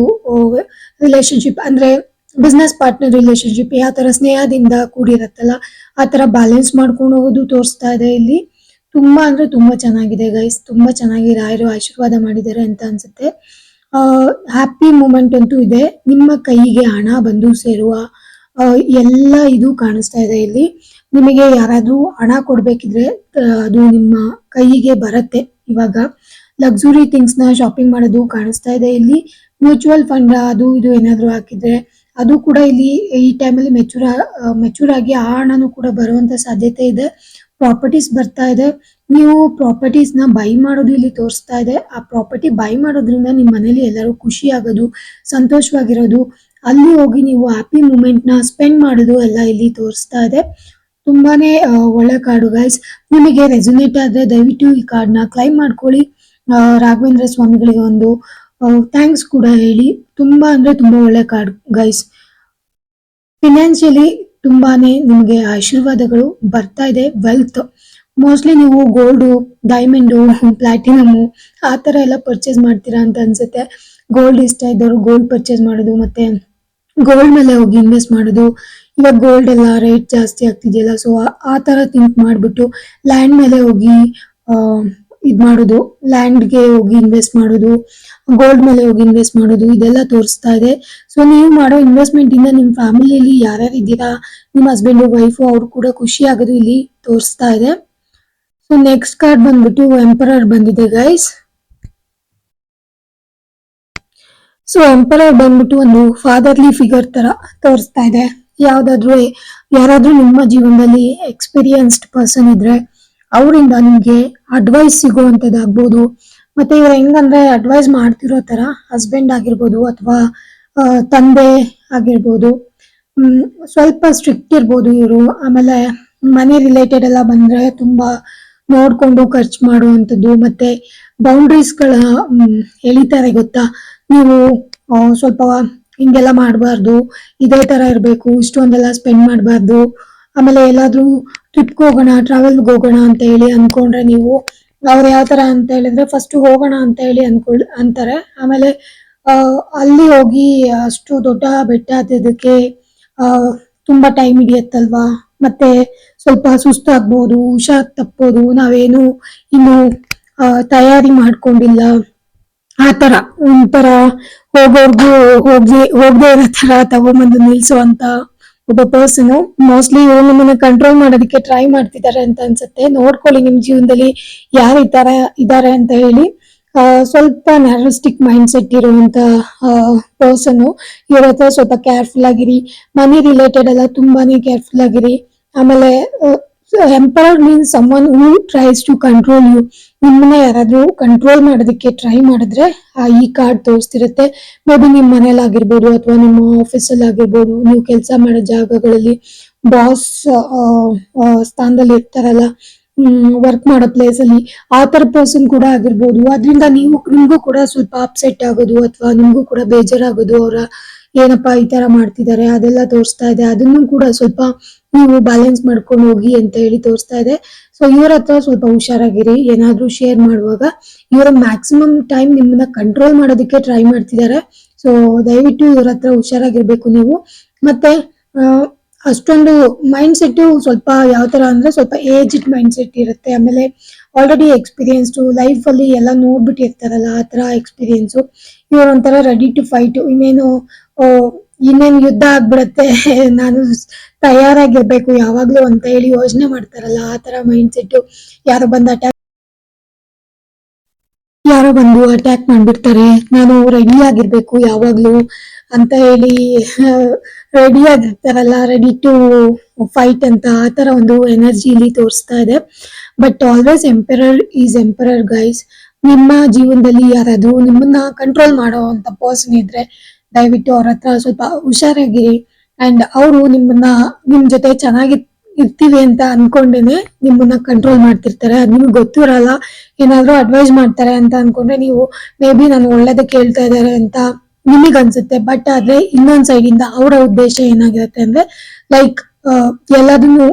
ರಿಲೇಶನ್ಶಿಪ್ ಅಂದ್ರೆ ಬಿಸ್ನೆಸ್ ಪಾರ್ಟ್ನರ್ ರಿಲೇಶನ್ಶಿಪ್ ಯಾವ ತರ ಸ್ನೇಹದಿಂದ ಕೂಡಿರತ್ತಲ್ಲ, ಆ ತರ ಬ್ಯಾಲೆನ್ಸ್ ಮಾಡ್ಕೊಂಡು ಹೋಗೋದು ತೋರಿಸ್ತಾ ಇದೆ ಇಲ್ಲಿ. ತುಂಬಾ ಅಂದ್ರೆ ತುಂಬಾ ಚೆನ್ನಾಗಿದೆ ಗೈಸ್ ತುಂಬಾ ಚೆನ್ನಾಗಿ ರಾಯರು ಆಶೀರ್ವಾದ ಮಾಡಿದ್ದಾರೆ ಅಂತ ಅನ್ಸುತ್ತೆ. ಹ್ಯಾಪಿ ಮೂಮೆಂಟ್ ಅಂತೂ ಇದೆ. ನಿಮ್ಮ ಕೈಗೆ ಹಣ ಬಂದು ಸೇರುವ ಎಲ್ಲ ಇದು ಕಾಣಿಸ್ತಾ ಇದೆ ಇಲ್ಲಿ. ನಿಮಗೆ ಯಾರಾದರೂ ಹಣ ಕೊಡ್ಬೇಕಿದ್ರೆ ಅದು ನಿಮ್ಮ ಕೈಗೆ ಬರತ್ತೆ. ಇವಾಗ ಲಕ್ಸುರಿ ಥಿಂಗ್ಸ್ನ ಶಾಪಿಂಗ್ ಮಾಡೋದು ಕಾಣಿಸ್ತಾ ಇದೆ ಇಲ್ಲಿ. ಮ್ಯೂಚುವಲ್ ಫಂಡ್ ಅದು ಇದು ಏನಾದ್ರು ಹಾಕಿದ್ರೆ, ಅದು ಕೂಡ ಇಲ್ಲಿ ಈ ಟೈಮಲ್ಲಿ ಮೆಚೂರ್ ಮೆಚೂರ್ ಆಗಿ ಆ ಹಣನೂ ಕೂಡ ಬರುವಂತ ಸಾಧ್ಯತೆ ಇದೆ. ಪ್ರಾಪರ್ಟೀಸ್ ಬರ್ತಾ ಇದೆ. ನೀವು ಪ್ರಾಪರ್ಟೀಸ್ನ ಬೈ ಮಾಡೋದು ಇಲ್ಲಿ ತೋರಿಸ್ತಾ ಇದೆ. ಆ ಪ್ರಾಪರ್ಟಿ ಬೈ ಮಾಡೋದ್ರಿಂದ ನಿಮ್ಮ ಮನೇಲಿ ಎಲ್ಲರೂ ಖುಷಿ ಆಗೋದು, ಸಂತೋಷವಾಗಿರೋದು, ಅಲ್ಲಿ ಹೋಗಿ ನೀವು ಹ್ಯಾಪಿ ಮೂಮೆಂಟ್ನ ಸ್ಪೆಂಡ್ ಮಾಡೋದು ಎಲ್ಲ ಇಲ್ಲಿ ತೋರಿಸ್ತಾ ಇದೆ. ತುಂಬಾನೇ ಒಳ್ಳೆ ಕಾರ್ಡು ಗೈಸ್ ನಿಮಗೆ ರೆಸೊನೇಟ್ ಆದ್ರೆ ದಯವಿಟ್ಟು ಈ ಕಾರ್ಡ್ನ ಕ್ಲೈಮ್ ಮಾಡ್ಕೊಳ್ಳಿ ರಾಘವೇಂದ್ರ ಸ್ವಾಮಿಗಳಿಗೆ ಒಂದು ಥ್ಯಾಂಕ್ಸ್ ಕೂಡ ಹೇಳಿ. ತುಂಬಾ ಅಂದ್ರೆ ತುಂಬಾ ಒಳ್ಳೆ ಕಾರ್ಡ್ ಗೈಸ್ ಫಿನಾನ್ಷಿಯಲಿ ತುಂಬಾನೇ ನಿಮಗೆ ಆಶೀರ್ವಾದಗಳು ಬರ್ತಾ ಇದೆ. ವೆಲ್ತ್ ಮೋಸ್ಟ್ಲಿ ನೀವು ಗೋಲ್ಡು ಡೈಮಂಡು ಪ್ಲಾಟಿನಮು ಆ ತರ ಎಲ್ಲ ಪರ್ಚೇಸ್ ಮಾಡ್ತೀರಾ ಅಂತ ಅನ್ಸುತ್ತೆ. ಗೋಲ್ಡ್ ಇಷ್ಟ ಇದ್ದವರು ಗೋಲ್ಡ್ ಪರ್ಚೇಸ್ ಮಾಡೋದು ಮತ್ತೆ ಗೋಲ್ಡ್ ಮೇಲೆ ಹೋಗಿ ಇನ್ವೆಸ್ಟ್ ಮಾಡೋದು. ಇವಾಗ ಗೋಲ್ಡ್ ಎಲ್ಲ ರೇಟ್ ಜಾಸ್ತಿ ಆಗ್ತಿದೆಯಲ್ಲ ಸೊ ಆ ತರ ಥಿಂಕ್ ಮಾಡ್ಬಿಟ್ಟು ಲ್ಯಾಂಡ್ ಮೇಲೆ ಹೋಗಿ ಇದ್ ಮಾಡೋದು ಲ್ಯಾಂಡ್ಗೆ ಹೋಗಿ ಇನ್ವೆಸ್ಟ್ ಮಾಡೋದು ಗೋಲ್ಡ್ ಮೇಲೆ ಹೋಗಿ ಇನ್ವೆಸ್ಟ್ ಮಾಡೋದು, ಇದೆಲ್ಲ ತೋರಿಸ್ತಾ ಇದೆ. ಸೊ ನೀವು ಮಾಡೋ ಇನ್ವೆಸ್ಟ್ಮೆಂಟ್ ಇಂದ ನಿಮ್ ಫ್ಯಾಮಿಲಿಯಲ್ಲಿ ಯಾರ್ಯಾರು ಇದ್ದೀರಾ ನಿಮ್ಮ ಹಸ್ಬೆಂಡ್ ವೈಫು ಅವ್ರು ಕೂಡ ಖುಷಿ ಆಗೋದು ಇಲ್ಲಿ ತೋರಿಸ್ತಾ ಇದೆ. ಸೊ ನೆಕ್ಸ್ಟ್ ಕಾರ್ಡ್ ಬಂದ್ಬಿಟ್ಟು ಎಂಪರರ್ ಬಂದಿದೆ ಗೈಸ್ ಸೊ ಎಂಪರರ್ ಬಂದ್ಬಿಟ್ಟು ಒಂದು ಫಾದರ್ಲಿ ಫಿಗರ್ ತರ ತೋರಿಸ್ತಾ ಇದೆ. ಯಾವ್ದಾದ್ರು ಯಾರಾದ್ರೂ ನಿಮ್ಮ ಜೀವನದಲ್ಲಿ ಎಕ್ಸ್ಪೀರಿಯನ್ಸ್ಡ್ ಪರ್ಸನ್ ಇದ್ರೆ ಅವರಿಂದ ನಿಮಗೆ ಅಡ್ವೈಸ್ ಸಿಗುವಂಥದ್ದಾಗ್ಬೋದು ಮತ್ತೆ ಇವರು ಹೆಂಗಂದ್ರೆ ಅಡ್ವೈಸ್ ಮಾಡ್ತಿರೋ ತರ ಹಸ್ಬೆಂಡ್ ಆಗಿರ್ಬೋದು ಅಥವಾ ತಂದೆ ಆಗಿರ್ಬೋದು. ಸ್ವಲ್ಪ ಸ್ಟ್ರಿಕ್ಟ್ ಇರ್ಬೋದು ಇವರು. ಆಮೇಲೆ ಮನಿ ರಿಲೇಟೆಡ್ ಎಲ್ಲ ಬಂದ್ರೆ ತುಂಬಾ ನೋಡ್ಕೊಂಡು ಖರ್ಚು ಮಾಡುವಂಥದ್ದು ಮತ್ತೆ ಬೌಂಡ್ರೀಸ್ಗಳ ಹ್ಮ್, ಎಳಿತಾರೆ ಗೊತ್ತಾ? ನೀವು ಸ್ವಲ್ಪ ಹಿಂಗೆಲ್ಲ ಮಾಡಬಾರ್ದು. ಇದೇ ತರ ಇರಬೇಕು. ಇಷ್ಟೊಂದೆಲ್ಲ ಸ್ಪೆಂಡ್ ಮಾಡಬಾರ್ದು. ಆಮೇಲೆ ಎಲ್ಲಾದ್ರೂ ಟ್ರಿಪ್ಗೆ ಹೋಗೋಣ ಟ್ರಾವೆಲ್ಗೆ ಹೋಗೋಣ ಅಂತ ಹೇಳಿ ಅನ್ಕೊಂಡ್ರೆ ನೀವು ಅವ್ರು ಯಾವ ತರ ಅಂತ ಹೇಳಿದ್ರೆ ಫಸ್ಟ್ ಹೋಗೋಣ ಅಂತ ಹೇಳಿ ಅನ್ಕೊಳ್ ಅಂತಾರೆ. ಆಮೇಲೆ ಅಲ್ಲಿ ಹೋಗಿ ಅಷ್ಟು ದೊಡ್ಡ ಬೆಟ್ಟ ಆ, ತುಂಬಾ ಟೈಮ್ ಹಿಡಿಯತ್ತಲ್ವಾ? ಮತ್ತೆ ಸ್ವಲ್ಪ ಸುಸ್ತಾಗ್ಬೋದು ಹುಷಾರ್ ತಪ್ಪೋದು ನಾವೇನು ಇನ್ನು ತಯಾರಿ ಮಾಡ್ಕೊಂಡಿಲ್ಲ. ಆ ತರ ಒಂಥರ ಹೋಗೋರ್ಗು ಹೋಗ್ದೆ ಹೋಗದೆ ಇರೋ ತರ ತಗೊಂಬಂದು ನಿಲ್ಸುವಂತ ಒಬ್ಬ ಪರ್ಸನ್ ಮೋಸ್ಟ್ಲಿ ಇವ್ರು ನಿಮ್ಮನ್ನ ಕಂಟ್ರೋಲ್ ಮಾಡೋದಕ್ಕೆ ಟ್ರೈ ಮಾಡ್ತಿದ್ದಾರೆ ಅಂತ ಅನ್ಸುತ್ತೆ. ನೋಡ್ಕೊಳ್ಳಿ ನಿಮ್ ಜೀವನದಲ್ಲಿ ಯಾರು ಈ ತರ ಇದಾರೆ ಅಂತ ಹೇಳಿ. ಸ್ವಲ್ಪ ನ್ಯಾರಸ್ಟಿಕ್ ಮೈಂಡ್ ಸೆಟ್ ಇರುವಂತ ಪರ್ಸನ್ ಇವ್ರ ಹತ್ರ ಸ್ವಲ್ಪ ಕೇರ್ಫುಲ್ ಆಗಿರಿ. ಮನಿ ರಿಲೇಟೆಡ್ ಎಲ್ಲ ತುಂಬಾನೇ ಕೇರ್ಫುಲ್ ಆಗಿರಿ. ಆಮೇಲೆ emperor means someone who tries to control you ನಿಮ್ಮನ್ನ ಯಾರಾದ್ರೂ ಕಂಟ್ರೋಲ್ ಮಾಡೋದಕ್ಕೆ ಟ್ರೈ ಮಾಡಿದ್ರೆ ಆ ಈ ಕಾರ್ಡ್ ತೋರಿಸ್ತಿರುತ್ತೆ. ಮೇ ಬಿ ನಿಮ್ಮ ಮನೇಲಿ ಆಗಿರ್ಬೋದು ಅಥವಾ ನಿಮ್ಮ ಆಫೀಸಲ್ಲಿ ಆಗಿರ್ಬೋದು ನೀವು ಕೆಲಸ ಮಾಡೋ ಜಾಗಗಳಲ್ಲಿ ಬಾಸ್ ಸ್ಥಾನದಲ್ಲಿ ಇರ್ತಾರಲ್ಲ ವರ್ಕ್ ಮಾಡೋ ಪ್ಲೇಸ್ ಅಲ್ಲಿ ಆ ತರ ಪರ್ಸನ್ ಕೂಡ ಆಗಿರ್ಬೋದು. ಅದರಿಂದ ನೀವು, ನಿಮ್ಗೂ ಕೂಡ ಸ್ವಲ್ಪ ಅಪ್ಸೆಟ್ ಆಗೋದು ಅಥವಾ ನಿಮ್ಗೂ ಕೂಡ ಬೇಜಾರಾಗೋದು. ಅವರ ಏನಪ್ಪಾ ಈ ತರ ಮಾಡ್ತಿದ್ದಾರೆ, ಅದೆಲ್ಲ ತೋರಿಸ್ತಾ ಇದೆ. ಅದನ್ನು ಕೂಡ ಸ್ವಲ್ಪ ನೀವು ಬ್ಯಾಲೆನ್ಸ್ ಮಾಡ್ಕೊಂಡು ಹೋಗಿ ಅಂತ ಹೇಳಿ ತೋರಿಸ್ತಾ ಇದೆ. ಸೊ ಇವ್ರ ಹತ್ರ ಸ್ವಲ್ಪ ಹುಷಾರಾಗಿರಿ. ಏನಾದ್ರೂ ಶೇರ್ ಮಾಡುವಾಗ ಇವರ ಮ್ಯಾಕ್ಸಿಮಮ್ ಟೈಮ್ ನಿಮ್ಮನ್ನ ಕಂಟ್ರೋಲ್ ಮಾಡೋದಕ್ಕೆ ಟ್ರೈ ಮಾಡ್ತಿದ್ದಾರೆ. ಸೊ ದಯವಿಟ್ಟು ಇವ್ರ ಹತ್ರ ಹುಷಾರಾಗಿರ್ಬೇಕು ನೀವು. ಮತ್ತೆ ಅಷ್ಟೊಂದು ಮೈಂಡ್ ಸೆಟ್ ಸ್ವಲ್ಪ ಯಾವ ತರ ಅಂದ್ರೆ ಸ್ವಲ್ಪ ಏಜ್ಡ್ ಮೈಂಡ್ ಸೆಟ್ ಇರುತ್ತೆ. ಆಮೇಲೆ ಆಲ್ರೆಡಿ ಎಕ್ಸ್ಪೀರಿಯನ್ಸ್ಡು ಲೈಫ್ ಅಲ್ಲಿ ಎಲ್ಲ ನೋಡ್ಬಿಟ್ಟಿರ್ತಾರಲ್ಲ, ಆ ತರ ಎಕ್ಸ್ಪೀರಿಯನ್ಸು ಇವ್ರ ರೆಡಿ ಟು ಫೈಟ್ ಇನ್ನೇನು ಇನ್ನೇನು ಯುದ್ಧ ಆಗ್ಬಿಡತ್ತೆ? ನಾನು ತಯಾರಾಗಿರ್ಬೇಕು, ಯಾವಾಗ್ಲೂ ಅಂತ ಹೇಳಿ ಯೋಚನೆ ಮಾಡ್ತಾರಲ್ಲ, ಆ ತರ ಮೈಂಡ್ ಸೆಟ್ ಯಾರೋ ಬಂದು ಅಟ್ಯಾಕ್ ಯಾರೋ ಬಂದು ಅಟ್ಯಾಕ್ ಮಾಡ್ಬಿಡ್ತಾರೆ. ನಾನು ರೆಡಿ ಆಗಿರ್ಬೇಕು, ಯಾವಾಗ್ಲೂ ಅಂತ ಹೇಳಿ ರೆಡಿ ಆಗಿರ್ತಾರಲ್ಲ ರೆಡಿ ಟು ಫೈಟ್ ಅಂತ, ಆ ತರ ಒಂದು ಇಲ್ಲಿ ತೋರಿಸ್ತಾ ಇದೆ. But always emperor is emperor guys ನಿಮ್ಮ ಜೀವನದಲ್ಲಿ ಯಾರಾದ್ರೂ ನಿಮ್ಮನ್ನ ಕಂಟ್ರೋಲ್ ಮಾಡೋ ಅಂತ ಪರ್ಸನ್ ಇದ್ರೆ ದಯವಿಟ್ಟು ಅವ್ರ ಹತ್ರ ಸ್ವಲ್ಪ ಹುಷಾರಾಗಿರಿ ಅಂಡ್ ಅವರು ನಿಮ್ಮನ್ನ, ನಿಮ್ ಜೊತೆ ಚೆನ್ನಾಗಿ ಇರ್ತೀವಿ ಅಂತ ಅನ್ಕೊಂಡೇನೆ ನಿಮ್ಮನ್ನ ಕಂಟ್ರೋಲ್ ಮಾಡ್ತಿರ್ತಾರೆ. ಅದ್ ನಿಮ್ಗೆ ಗೊತ್ತಿರಲ್ಲ, ಏನಾದ್ರು ಅಡ್ವೈಸ್ ಮಾಡ್ತಾರೆ ಅಂತ ಅನ್ಕೊಂಡ್ರೆ ನೀವು ಮೇ ಬಿ ನಾನು ಒಳ್ಳೇದಕ್ಕೆ ಹೇಳ್ತಾ ಇದ್ದಾರೆ ಅಂತ ನಿಮಗ್ ಅನ್ಸುತ್ತೆ. ಬಟ್ ಆದ್ರೆ ಇನ್ನೊಂದ್ ಸೈಡ್ ಇಂದ ಅವರ ಉದ್ದೇಶ ಏನಾಗಿರುತ್ತೆ ಅಂದ್ರೆ ಲೈಕ್ ಎಲ್ಲದನ್ನು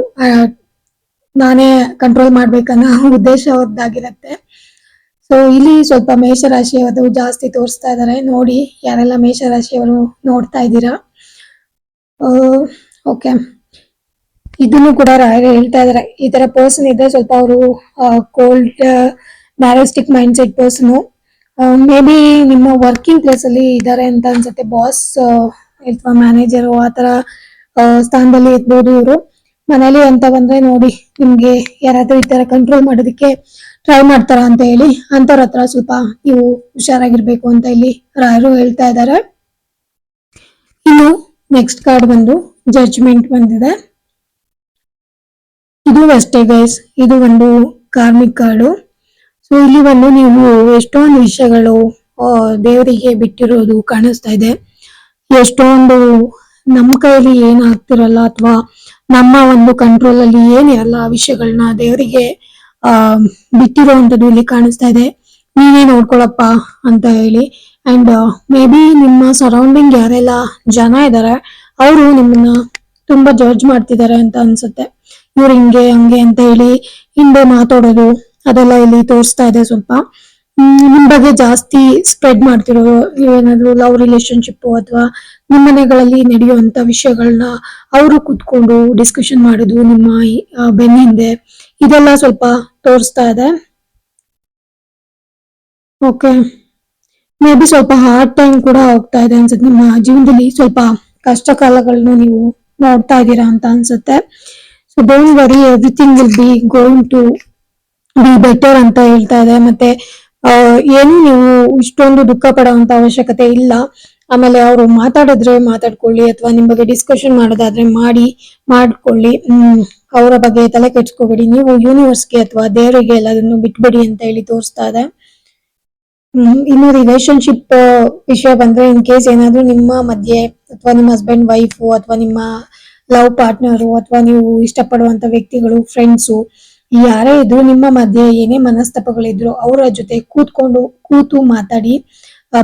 ನಾನೇ ಕಂಟ್ರೋಲ್ ಮಾಡ್ಬೇಕನ್ನೋ ಉದ್ದೇಶ ಅವ್ರದ್ದಾಗಿರತ್ತೆ ಸೊ ಇಲ್ಲಿ ಸ್ವಲ್ಪ ಮೇಷರಾಶಿಯವರು ಜಾಸ್ತಿ ತೋರಿಸ್ತಾ ಇದ್ದಾರೆ ನೋಡಿ, ಯಾರೆಲ್ಲ ಮೇಷರಾಶಿಯವರು ನೋಡ್ತಾ ಇದ್ದೀರಾ? ಓಕೆ ಇದನ್ನು ಕೂಡ ಹೇಳ್ತಾ ಇದಾರೆ. ಈ ತರ ಪರ್ಸನ್ ಇದ್ರೆ ಸ್ವಲ್ಪ ಅವರು cold narcissistic mind set person maybe ನಿಮ್ಮ ವರ್ಕಿಂಗ್ ಪ್ಲೇಸ್ ಅಲ್ಲಿ ಇದಾರೆ ಅಂತ ಅನ್ಸುತ್ತೆ. ಬಾಸ್ ಅಥವಾ ಮ್ಯಾನೇಜರ್ ಆ ತರ ಸ್ಥಾನದಲ್ಲಿ ಇರ್ಬೋದು ಇವರು. ಮನೇಲಿ ಅಂತ ಬಂದ್ರೆ ನೋಡಿ, ನಿಮ್ಗೆ ಯಾರಾದ್ರೂ ಈ ತರ ಕಂಟ್ರೋಲ್ ಮಾಡೋದಕ್ಕೆ ಟ್ರೈ ಮಾಡ್ತಾರ ಅಂತ ಹೇಳಿ ಅಂತವ್ರ ಹತ್ರ ಸ್ವಲ್ಪ ನೀವು ಹುಷಾರಾಗಿರ್ಬೇಕು ಅಂತ ಇಲ್ಲಿ ರಾಯರು ಹೇಳ್ತಾ ಇದ್ದಾರೆ ಇನ್ನು ನೆಕ್ಸ್ಟ್ ಕಾರ್ಡ್ ಬಂದು ಜಡ್ಜ್ಮೆಂಟ್ ಬಂದಿದೆ. ಇದು ಅಷ್ಟೇ ಗೈಸ್ ಇದು ಒಂದು ಕಾರ್ಮಿಕ್ ಕಾರ್ಡು ಸೊ ಇಲ್ಲಿ ಬಂದು ನೀವು ಎಷ್ಟೊಂದು ವಿಷಯಗಳು ದೇವರಿಗೆ ಬಿಟ್ಟಿರೋದು ಕಾಣಿಸ್ತಾ ಇದೆ. ಎಷ್ಟೊಂದು ನಮ್ಮ ಕೈಯಲ್ಲಿ ಏನಾಗ್ತಿರಲ್ಲ ಅಥವಾ ನಮ್ಮ ಒಂದು ಕಂಟ್ರೋಲ್ ಅಲ್ಲಿ ಏನಿರಲ್ಲ ಆ ವಿಷಯಗಳನ್ನ ದೇವರಿಗೆ ಆ ಬಿಟ್ಟಿರುವಂತದ್ದು ಇಲ್ಲಿ ಕಾಣಿಸ್ತಾ ಇದೆ. ನೀವೇ ನೋಡ್ಕೊಳಪ್ಪ ಅಂತ ಹೇಳಿ. ಅಂಡ್ ಮೇ ಬಿ ನಿಮ್ಮ ಸರೌಂಡಿಂಗ್ ಯಾರೆಲ್ಲ ಜನ ಇದಾರೆ, ಅವರು ನಿಮ್ಮನ್ನ ತುಂಬಾ ಜಡ್ಜ್ ಮಾಡ್ತಿದ್ದಾರೆ ಅಂತ ಅನ್ಸುತ್ತೆ. ಇವ್ರು ಹಿಂಗೆ, ಹಂಗೆ ಅಂತ ಹೇಳಿ ಹಿಂದೆ ಮಾತಾಡೋದು, ಅದೆಲ್ಲ ಇಲ್ಲಿ ತೋರಿಸ್ತಾ ಇದೆ ಸ್ವಲ್ಪ. ನಿಮ್ ಬಗ್ಗೆ ಜಾಸ್ತಿ ಸ್ಪ್ರೆಡ್ ಮಾಡ್ತಿರೋ ಏನಾದ್ರು ಲವ್ ರಿಲೇಶನ್ಶಿಪ್ ಅಥವಾ ನಿಮ್ಮ ಮನೆಗಳಲ್ಲಿ ನಡೆಯುವಂತ ವಿಷಯಗಳನ್ನ ಅವರು ಕುತ್ಕೊಂಡು ಡಿಸ್ಕಷನ್ ಮಾಡೋದು ನಿಮ್ಮ ಬೆನ್ನ ಹಿಂದೆ ಇದೆಲ್ಲ ಸ್ವಲ್ಪ ತೋರಿಸ್ತಾ ಇದೆ. ಓಕೆ ಮೇ ಬಿ ಸ್ವಲ್ಪ ಹಾರ್ಡ್ ಟೈಮ್ ಕೂಡ ಹೋಗ್ತಾ ಇದೆ ಅನ್ಸುತ್ತೆ. ನಿಮ್ಮ ಜೀವನದಲ್ಲಿ ಸ್ವಲ್ಪ ಕಷ್ಟ ಕಾಲಗಳನ್ನು ನೀವು ನೋಡ್ತಾ ಇದ್ದೀರಾ ಅಂತ ಅನ್ಸುತ್ತೆ. So don't worry everything will be going to be better ಅಂತ ಹೇಳ್ತಾ ಇದೆ. ಮತ್ತೆ ಏನು ನೀವು ಇಷ್ಟೊಂದು ದುಃಖ ಪಡುವಂತ ಅವಶ್ಯಕತೆ ಇಲ್ಲ. ಆಮೇಲೆ ಅವರು ಮಾತಾಡಿದ್ರೆ ಮಾತಾಡ್ಕೊಳ್ಳಿ, ಅಥವಾ ನಿಮ್ ಬಗ್ಗೆ ಡಿಸ್ಕಷನ್ ಮಾಡೋದಾದ್ರೆ ಮಾಡಿ, ಮಾಡ್ಕೊಳ್ಳಿ. ಹ್ಮ್. ಅವರ ಬಗ್ಗೆ ತಲೆ ಕೆಡ್ಸ್ಕೋಬೇಡಿ. ನೀವು ಯೂನಿವರ್ಸ್ಗೆ ಅಥವಾ ದೇವರಿಗೆ ಎಲ್ಲದನ್ನು ಬಿಟ್ಬಿಡಿ ಅಂತ ಹೇಳಿ ತೋರಿಸ್ತಾ ಇದೆ. ಇನ್ನು ರಿಲೇಶನ್ಶಿಪ್ ವಿಷಯ ಬಂದ್ರೆ ಇನ್ ಕೇಸ್ ಏನಾದ್ರೂ ನಿಮ್ಮ ಮಧ್ಯೆ ಅಥವಾ ನಿಮ್ಮ ಹಸ್ಬೆಂಡ್ ವೈಫ್ ಅಥವಾ ನಿಮ್ಮ ಲವ್ ಪಾರ್ಟ್ನರು ಅಥವಾ ನೀವು ಇಷ್ಟಪಡುವಂತ ವ್ಯಕ್ತಿಗಳು ಫ್ರೆಂಡ್ಸು ಯಾರೇ ಇದ್ರು ನಿಮ್ಮ ಮಧ್ಯೆ ಏನೇ ಮನಸ್ತಾಪಗಳಿದ್ರು ಅವರ ಜೊತೆ ಕೂತ್ಕೊಂಡು, ಕೂತು ಮಾತಾಡಿ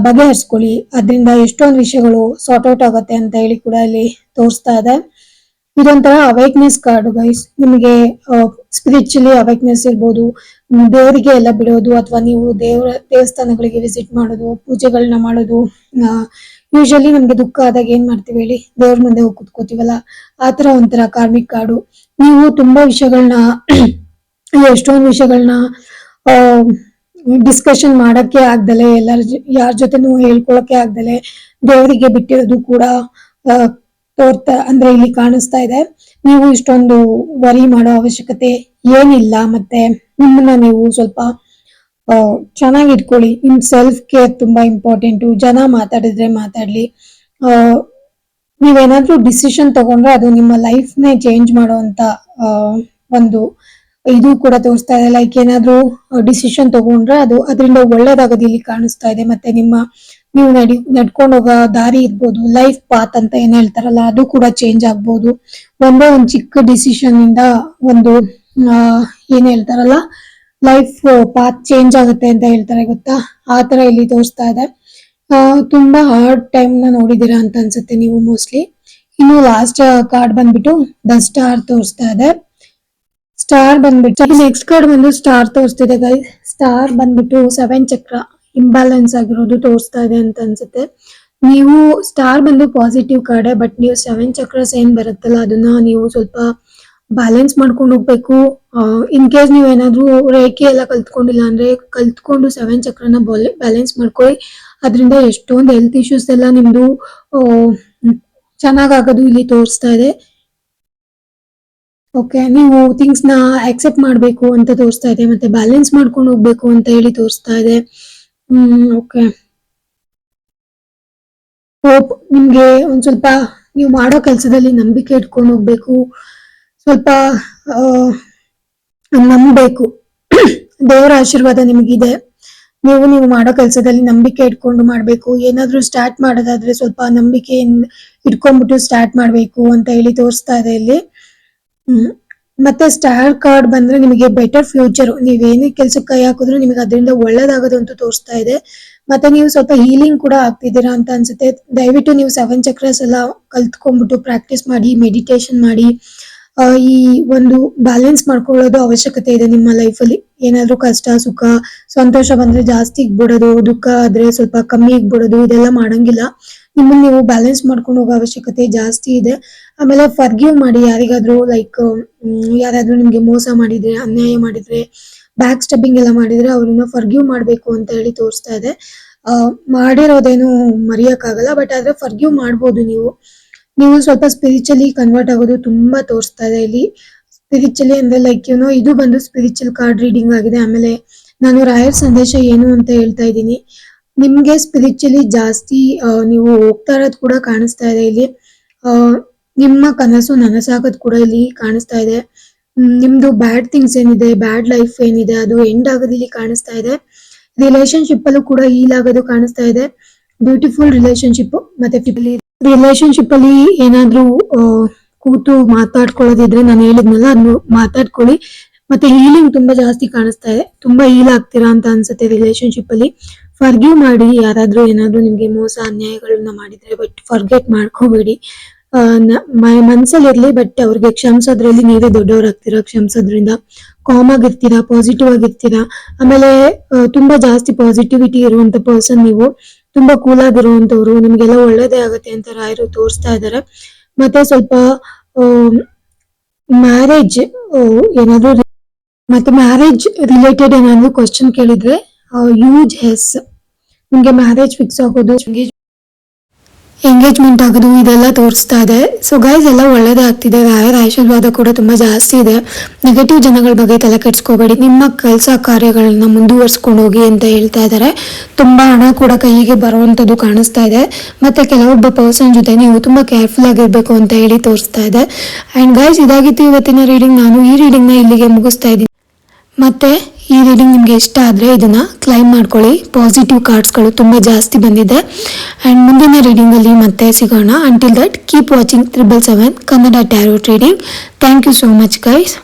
ಬಗೆಹರಿಸ್ಕೊಳ್ಳಿ. ಅದರಿಂದ ಎಷ್ಟೊಂದು ವಿಷಯಗಳು ಸಾರ್ಟ್ ಔಟ್ ಆಗುತ್ತೆ ಅಂತ ಹೇಳಿ ಕೂಡ ಇಲ್ಲಿ ತೋರಿಸ್ತಾ ಇದೆ. ಇದೊಂಥರ ಅವೇಕ್ನೆಸ್ ಕಾರ್ಡ್ ಗೈಸ್ ನಿಮಗೆ ಸ್ಪಿರಿಚುಲಿ ಅವೇಕ್ನೆಸ್ ಇರ್ಬೋದು. ದೇವರಿಗೆ ಎಲ್ಲ ಬಿಡೋದು, ಅಥವಾ ನೀವು ದೇವರ, ದೇವಸ್ಥಾನಗಳಿಗೆ ವಿಸಿಟ್ ಮಾಡೋದು ಪೂಜೆಗಳನ್ನ ಮಾಡೋದು ಯೂಶಲಿ ನಮ್ಗೆ ದುಃಖ ಆದಾಗ ಏನ್ ಮಾಡ್ತೀವಿ ಹೇಳಿ? ದೇವ್ರ ಮುಂದೆ ಹೋಗಿ ಕುತ್ಕೋತೀವಲ್ಲ? ಆತರ ಒಂಥರ ಕಾರ್ಮಿಕ್ ಕಾರ್ಡು ನೀವು ತುಂಬಾ ವಿಷಯಗಳನ್ನ ಎಷ್ಟೊಂದು ವಿಷಯಗಳನ್ನ ಡಿಸ್ಕಷನ್ ಮಾಡಕ್ಕೆ ಆಗ್ದಲೆ, ಎಲ್ಲರ ಯಾರ ಜೊತೆನೂ ಹೇಳ್ಕೊಳಕ್ಕೆ ಆಗ್ದಲೆ ದೇವರಿಗೆ ಬಿಟ್ಟಿರೋದು ಕೂಡ ತೋರ್ತಾ ಅಂದ್ರೆ ಇಲ್ಲಿ ಕಾಣಿಸ್ತಾ ಇದೆ. ನೀವು ಇಷ್ಟೊಂದು ವರಿ ಮಾಡೋ ಅವಶ್ಯಕತೆ ಏನಿಲ್ಲ ಮತ್ತೆ ನಿಮ್ಮನ್ನ ನೀವು ಸ್ವಲ್ಪ ಚೆನ್ನಾಗಿ ಇಟ್ಕೊಳ್ಳಿ. ನಿಮ್ ಸೆಲ್ಫ್ ಕೇರ್ ತುಂಬಾ ಇಂಪಾರ್ಟೆಂಟು ಜನ ಮಾತಾಡಿದ್ರೆ ಮಾತಾಡ್ಲಿ. ನೀವೇನಾದ್ರೂ ಡಿಸಿಷನ್ ತಗೊಂಡ್ರೆ ಅದು ನಿಮ್ಮ ಲೈಫ್ ನೇ ಚೇಂಜ್ ಮಾಡುವಂತ ಒಂದು ಇದು ಕೂಡ ತೋರಿಸ್ತಾ ಇದೆ. ಲೈಕ್ ಏನಾದ್ರೂ ಡಿಸಿಷನ್ ತಗೊಂಡ್ರೆ ಅದು ಅದರಿಂದ ಒಳ್ಳೇದಾಗೋದು ಇಲ್ಲಿ ಕಾಣಿಸ್ತಾ ಇದೆ. ಮತ್ತೆ ನಿಮ್ಮ ನೀವು ನಡಿ, ನಡ್ಕೊಂಡು ಹೋಗೋ ದಾರಿ ಇರ್ಬೋದು ಲೈಫ್ ಪಾತ್ ಅಂತ ಏನ್ ಹೇಳ್ತಾರಲ್ಲ, ಅದು ಕೂಡ ಚೇಂಜ್ ಆಗ್ಬೋದು. ಒಂದೇ ಒಂದು ಚಿಕ್ಕ ಡಿಸಿಷನ್ ಇಂದ ಒಂದು ಏನ್ ಹೇಳ್ತಾರಲ್ಲ ಲೈಫ್ ಪಾತ್ ಚೇಂಜ್ ಆಗುತ್ತೆ ಅಂತ ಹೇಳ್ತಾರೆ ಗೊತ್ತಾ? ಆ ತರ ಇಲ್ಲಿ ತೋರಿಸ್ತಾ ಇದೆ. ತುಂಬಾ ಹಾರ್ಡ್ ಟೈಮ್ನ ನೋಡಿದೀರಾ ಅಂತ ಅನ್ಸುತ್ತೆ ನೀವು ಮೋಸ್ಟ್ಲಿ ಇನ್ನು ಲಾಸ್ಟ್ ಕಾರ್ಡ್ ಬಂದ್ಬಿಟ್ಟು ದ ಸ್ಟಾರ್ ತೋರಿಸ್ತಾ ಇದೆ. ಸ್ಟಾರ್ ಬಂದ್ಬಿಟ್ಟು ನೆಕ್ಸ್ಟ್ ಕಾರ್ಡ್ ಬಂದು ಸ್ಟಾರ್ ತೋರಿಸ್ತಿದೆ ಗೈಸ್ ಸ್ಟಾರ್ ಬಂದ್ಬಿಟ್ಟು ಸೆವೆನ್ ಚಕ್ರ ಇಂಬ್ಯಾಲೆನ್ಸ್ ಆಗಿರೋದು ತೋರಿಸ್ತಾ ಇದೆ ಅಂತ ಅನ್ಸುತ್ತೆ. ನೀವು ಸ್ಟಾರ್ ಬಂದು ಪಾಸಿಟಿವ್ ಕಾರ್ಡೆ ಬಟ್ ನೀವು ಸೆವೆನ್ ಚಕ್ರಸ್ ಏನ್ ಬರುತ್ತಲ್ಲ, ಅದನ್ನ ನೀವು ಸ್ವಲ್ಪ ಬ್ಯಾಲೆನ್ಸ್ ಮಾಡ್ಕೊಂಡು ಹೋಗ್ಬೇಕು. ಇನ್ ಕೇಸ್ ನೀವು ಏನಾದ್ರೂ ರೇಖೆ ಎಲ್ಲ ಕಲ್ತ್ಕೊಂಡಿಲ್ಲ ಅಂದ್ರೆ ಕಲ್ತ್ಕೊಂಡು ಸೆವೆನ್ ಚಕ್ರನ ಬ್ಯಾಲೆನ್ಸ್ ಮಾಡ್ಕೊಳ್ಳಿ. ಅದರಿಂದ ಎಷ್ಟೊಂದು ಹೆಲ್ತ್ ಇಶ್ಯೂಸ್ ಎಲ್ಲ ನಿಮ್ದು ಚೆನ್ನಾಗಾಗೋದು ಇಲ್ಲಿ ತೋರಿಸ್ತಾ ಇದೆ. ಓಕೆ ನೀವು ಥಿಂಗ್ಸ್ನ ಆಕ್ಸೆಪ್ಟ್ ಮಾಡಬೇಕು ಅಂತ ತೋರಿಸ್ತಾ ಇದೆ, ಮತ್ತೆ ಬ್ಯಾಲೆನ್ಸ್ ಮಾಡ್ಕೊಂಡು ಹೋಗ್ಬೇಕು ಅಂತ ಹೇಳಿ ತೋರಿಸ್ತಾ ಇದೆ. ಹ್ಮ್ ಓಕೆ ಹೋಪ್ ನಿಮ್ಗೆ ಒಂದ್ ಸ್ವಲ್ಪ ನೀವು ಮಾಡೋ ಕೆಲಸದಲ್ಲಿ ನಂಬಿಕೆ ಇಟ್ಕೊಂಡು ಹೋಗ್ಬೇಕು. ಸ್ವಲ್ಪ ನಂಬಬೇಕು. ದೇವರ ಆಶೀರ್ವಾದ ನಿಮ್ಗಿದೆ. ನೀವು ನೀವು ಮಾಡೋ ಕೆಲಸದಲ್ಲಿ ನಂಬಿಕೆ ಇಟ್ಕೊಂಡು ಮಾಡ್ಬೇಕು. ಏನಾದ್ರೂ ಸ್ಟಾರ್ಟ್ ಮಾಡೋದಾದ್ರೆ ಸ್ವಲ್ಪ ನಂಬಿಕೆ ಇಟ್ಕೊಂಡ್ಬಿಟ್ಟು ಸ್ಟಾರ್ಟ್ ಮಾಡ್ಬೇಕು ಅಂತ ಹೇಳಿ ತೋರಿಸ್ತಾ ಇದೆ ಇಲ್ಲಿ. ಹ್ಮ್. ಮತ್ತೆ ಸ್ಟಾರ್ ಕಾರ್ಡ್ ಬಂದ್ರೆ ನಿಮಗೆ ಬೆಟರ್ ಫ್ಯೂಚರ್ ನೀವ್ ಏನೇ ಕೆಲಸಕ್ಕೆ ಕೈ ಹಾಕಿದ್ರು ನಿಮಗೆ ಅದರಿಂದ ಒಳ್ಳೇದಾಗೋದು ಅಂತ ತೋರಿಸ್ತಾ ಇದೆ. ಮತ್ತೆ ನೀವು ಸ್ವಲ್ಪ ಹೀಲಿಂಗ್ ಕೂಡ ಆಗ್ತಿದ್ದೀರಾ ಅಂತ ಅನ್ಸುತ್ತೆ. ದಯವಿಟ್ಟು ನೀವು ಸೆವೆನ್ ಚಕ್ರಸ್ ಎಲ್ಲ ಕಲ್ತ್ಕೊಂಡ್ಬಿಟ್ಟು ಪ್ರಾಕ್ಟೀಸ್ ಮಾಡಿ ಮೆಡಿಟೇಷನ್ ಮಾಡಿ ಈ ಒಂದು ಬ್ಯಾಲೆನ್ಸ್ ಮಾಡ್ಕೊಳ್ಳೋದು ಅವಶ್ಯಕತೆ ಇದೆ ನಿಮ್ಮ ಲೈಫಲ್ಲಿ ಏನಾದರೂ ಕಷ್ಟ, ಸುಖ, ಸಂತೋಷ ಬಂದ್ರೆ ಜಾಸ್ತಿ ಇಗ್ಬಿಡೋದು ದುಃಖ ಆದ್ರೆ ಸ್ವಲ್ಪ ಕಮ್ಮಿ ಇಗ್ಬಿಡೋದು ಇದೆಲ್ಲ ಮಾಡಂಗಿಲ್ಲ. ನಿಮ್ಮನ್ನ ನೀವು ಬ್ಯಾಲೆನ್ಸ್ ಮಾಡ್ಕೊಂಡು ಹೋಗೋ ಅವಶ್ಯಕತೆ ಜಾಸ್ತಿ ಇದೆ. ಆಮೇಲೆ ಫರ್ಗಿವ್ ಮಾಡಿ, ಯಾರಿಗಾದ್ರೂ ಲೈಕ್ ಯಾರಾದ್ರೂ ನಿಮ್ಗೆ ಮೋಸ ಮಾಡಿದ್ರೆ, ಅನ್ಯಾಯ ಮಾಡಿದ್ರೆ ಬ್ಯಾಕ್ ಸ್ಟೆಬ್ಬಿಂಗ್ ಎಲ್ಲ ಮಾಡಿದ್ರೆ ಅವ್ರನ್ನ ಫರ್ಗಿವ್ ಮಾಡ್ಬೇಕು ಅಂತ ಹೇಳಿ ತೋರಿಸ್ತಾ ಇದೆ. ಮಾಡಿರೋದೇನು ಮರೆಯಕ್ಕಾಗಲ್ಲ ಬಟ್ ಆದ್ರೆ ಫರ್ಗಿವ್ ಮಾಡ್ಬೋದು ನೀವು. ನೀವು ಸ್ವಲ್ಪ ಸ್ಪಿರಿಚುಲಿ ಕನ್ವರ್ಟ್ ಆಗೋದು ತುಂಬಾ ತೋರಿಸ್ತಾ ಇದೆ ಇಲ್ಲಿ. ಸ್ಪಿರಿಚುಲಿ ಅಂದ್ರೆ ಲೈಕ್ ಏನೋ ಇದು ಬಂದು ಸ್ಪಿರಿಚುವಲ್ ಕಾರ್ಡ್ ರೀಡಿಂಗ್ ಆಗಿದೆ. ಆಮೇಲೆ ನಾನು ರಾಯರ್ ಸಂದೇಶ ಏನು ಅಂತ ಹೇಳ್ತಾ ಇದ್ದೀನಿ. ನಿಮ್ಗೆ ಸ್ಪಿರಿಚುಲಿ ಜಾಸ್ತಿ ನೀವು ಹೋಗ್ತಾ ಇರೋದು ಕೂಡ ಕಾಣಿಸ್ತಾ ಇದೆ ಇಲ್ಲಿ. ನಿಮ್ಮ ಕನಸು ನನಸಾಗೋದು ಕೂಡ ಇಲ್ಲಿ ಕಾಣಿಸ್ತಾ ಇದೆ. ನಿಮ್ದು ಬ್ಯಾಡ್ ಥಿಂಗ್ಸ್ ಏನಿದೆ ಬ್ಯಾಡ್ ಲೈಫ್ ಏನಿದೆ, ಅದು ಎಂಡ್ ಆಗೋದು ಇಲ್ಲಿ ಕಾಣಿಸ್ತಾ ಇದೆ. ರಿಲೇಶನ್ಶಿಪ್ ಅಲ್ಲೂ ಕೂಡ ಹೀಲ್ ಆಗೋದು ಕಾಣಿಸ್ತಾ ಇದೆ. ಬ್ಯೂಟಿಫುಲ್ ರಿಲೇಶನ್ಶಿಪ್ ಮತ್ತೆ ರಿಲೇಶನ್ಶಿಪ್ ಅಲ್ಲಿ ಏನಾದ್ರೂ ಕೂತು ಮಾತಾಡ್ಕೊಳ್ಳೋದಿದ್ರೆ ನಾನು ಹೇಳಿದ್ನಲ್ಲ ಅದನ್ನು ಮಾತಾಡ್ಕೊಳ್ಳಿ. ಮತ್ತೆ ಹೀಲಿಂಗ್ ತುಂಬಾ ಜಾಸ್ತಿ ಕಾಣಿಸ್ತಾ ಇದೆ. ತುಂಬಾ ಹೀಲ್ ಆಗ್ತೀರಾ ಅಂತ ಅನ್ಸುತ್ತೆ ರಿಲೇಶನ್ಶಿಪ್ ಅಲ್ಲಿ. ಫರ್ಗ್ಯೂ ಮಾಡಿ, ಯಾರಾದ್ರೂ ಏನಾದ್ರೂ ನಿಮ್ಗೆ ಮೋಸ, ಅನ್ಯಾಯಗಳನ್ನ ಮಾಡಿದ್ರೆ ಬಟ್ ಫರ್ಗೆಟ್ ಮಾಡ್ಕೋಬೇಡಿ. ಮನ್ಸಲ್ಲಿ ಇರ್ಲಿ ಬಟ್ ಅವ್ರಿಗೆ ಕ್ಷಮಿಸೋದ್ರಲ್ಲಿ ನೀವೇ ದೊಡ್ಡವರಾಗ್ತೀರಾ ಕ್ಷಮಿಸೋದ್ರಿಂದ ಕಾಮ್ ಆಗಿರ್ತೀರಾ? ಪಾಸಿಟಿವ್ ಆಗಿರ್ತೀರಾ? ಆಮೇಲೆ ತುಂಬಾ ಜಾಸ್ತಿ ಪಾಸಿಟಿವಿಟಿ ಇರುವಂತ ಪರ್ಸನ್ ನೀವು. ತುಂಬಾ ಕೂಲ್ ಆಗಿರುವಂತವ್ರು ನಿಮ್ಗೆಲ್ಲ ಒಳ್ಳೇದೇ ಆಗುತ್ತೆ ಅಂತ ರಾಯರು ತೋರಿಸ್ತಾ ಇದ್ದಾರೆ ಮತ್ತೆ ಸ್ವಲ್ಪ ಮ್ಯಾರೇಜ್ ಏನಾದ್ರು ಮತ್ತೆ ಮ್ಯಾರೇಜ್ ರಿಲೇಟೆಡ್ ಏನಾದ್ರು ಕ್ವಶನ್ ಕೇಳಿದ್ರೆ ಯೂಜ್ ಹೆಸ್ ನಿಮ್ಗೆ ಮ್ಯಾರೇಜ್ ಫಿಕ್ಸ್ ಆಗೋದು ಎಂಗೇಜ್ಮೆಂಟ್ ಆಗೋದು ಇದೆಲ್ಲ ತೋರಿಸ್ತಾ ಇದೆ. ಸೊ ಗೈಸ್ ಎಲ್ಲ ಒಳ್ಳೇದೇ ಆಗ್ತಿದೆ. ರಾಯರ ಆಶೀರ್ವಾದ ಕೂಡ ತುಂಬ ಜಾಸ್ತಿ ಇದೆ. ನೆಗೆಟಿವ್ ಜನಗಳ ಬಗ್ಗೆ ತಲೆ ಕೆಡಿಸ್ಕೋಬೇಡಿ. ನಿಮ್ಮ ಕೆಲಸ ಕಾರ್ಯಗಳನ್ನ ಮುಂದುವರ್ಸ್ಕೊಂಡು ಹೋಗಿ ಅಂತ ಹೇಳ್ತಾ ಇದ್ದಾರೆ. ತುಂಬ ಹಣ ಕೂಡ ಕೈಗೆ ಬರುವಂಥದ್ದು ಕಾಣಿಸ್ತಾ ಇದೆ. ಮತ್ತು ಕೆಲವೊಬ್ಬ ಪರ್ಸನ್ ಜೊತೆ ನೀವು ತುಂಬ ಕೇರ್ಫುಲ್ ಆಗಿರಬೇಕು ಅಂತ ಹೇಳಿ ತೋರಿಸ್ತಾ ಇದೆ. ಆ್ಯಂಡ್ ಗೈಸ್ ಇದಾಗಿತ್ತು ಇವತ್ತಿನ ರೀಡಿಂಗ್ ನಾನು ಈ ರೀಡಿಂಗ್ನ ಇಲ್ಲಿಗೆ ಮುಗಿಸ್ತಾ ಇದ್ದೀನಿ. ಮತ್ತೆ ಈ ರೀಡಿಂಗ್ ನಿಮಗೆ ಇಷ್ಟ ಆದರೆ ಇದನ್ನು ಕ್ಲೈಮ್ ಮಾಡ್ಕೊಳ್ಳಿ. ಪಾಸಿಟಿವ್ ಕಾರ್ಡ್ಸ್ಗಳು ತುಂಬ ಜಾಸ್ತಿ ಬಂದಿದೆ. ಆ್ಯಂಡ್ ಮುಂದಿನ ರೀಡಿಂಗಲ್ಲಿ ಮತ್ತೆ ಸಿಗೋಣ. Until that keep watching triple seven Kannada tarot trading thank you so much guys